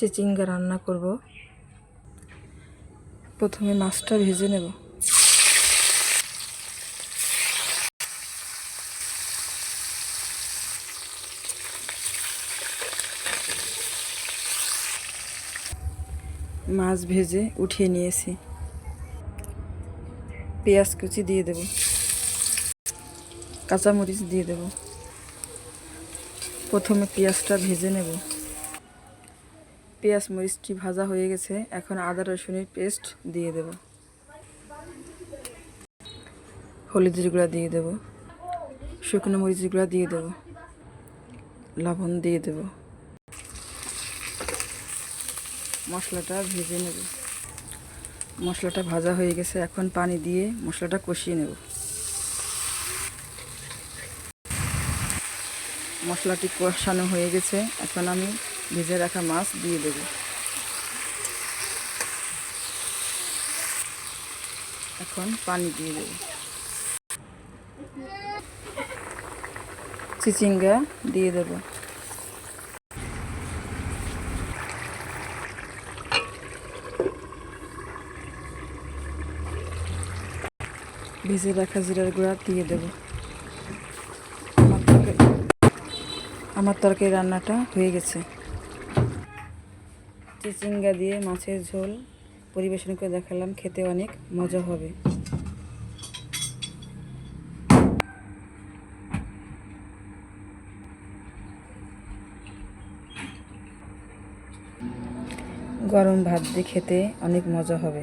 চিচিঙ্গা রান্না করব। প্রথমে মাছটা ভেজে নেব। মাছ ভেজে উঠিয়ে নিয়েছি। পেঁয়াজ কুচি দিয়ে দেব। কাঁচামরিচ দিয়ে দেব। প্রথমে পেঁয়াজটা ভেজে নেব। পেঁয়াজ মরিচটি ভাজা হয়ে গেছে, এখন আদা, রসুনের পেস্ট দিয়ে দেব। হলুদের গুঁড়া দিয়ে দেব। শুকনো মরিচের গুঁড়া দিয়ে দেব। লবণ দিয়ে দেব। মশলাটা ভেজে নেব। মশলাটা ভাজা হয়ে গেছে, এখন পানি দিয়ে মশলাটা কষিয়ে নেব। মশলাটি কষানো হয়ে গেছে। এখন আমি ভেজে রাখা মাছ দিয়ে দেব। এখন পানি দিয়ে দেব। চিচিঙ্গা দিয়ে দেব। ভেজে রাখা জিরার গুঁড়া দিয়ে দেব। আমার তরকারি রান্নাটা হয়ে গেছে। চিচিঙ্গা দিয়ে মাছের ঝোল পরিবেশন করে দেখালাম, খেতে অনেক মজা হবে। গরম ভাত দিয়ে খেতে অনেক মজা হবে।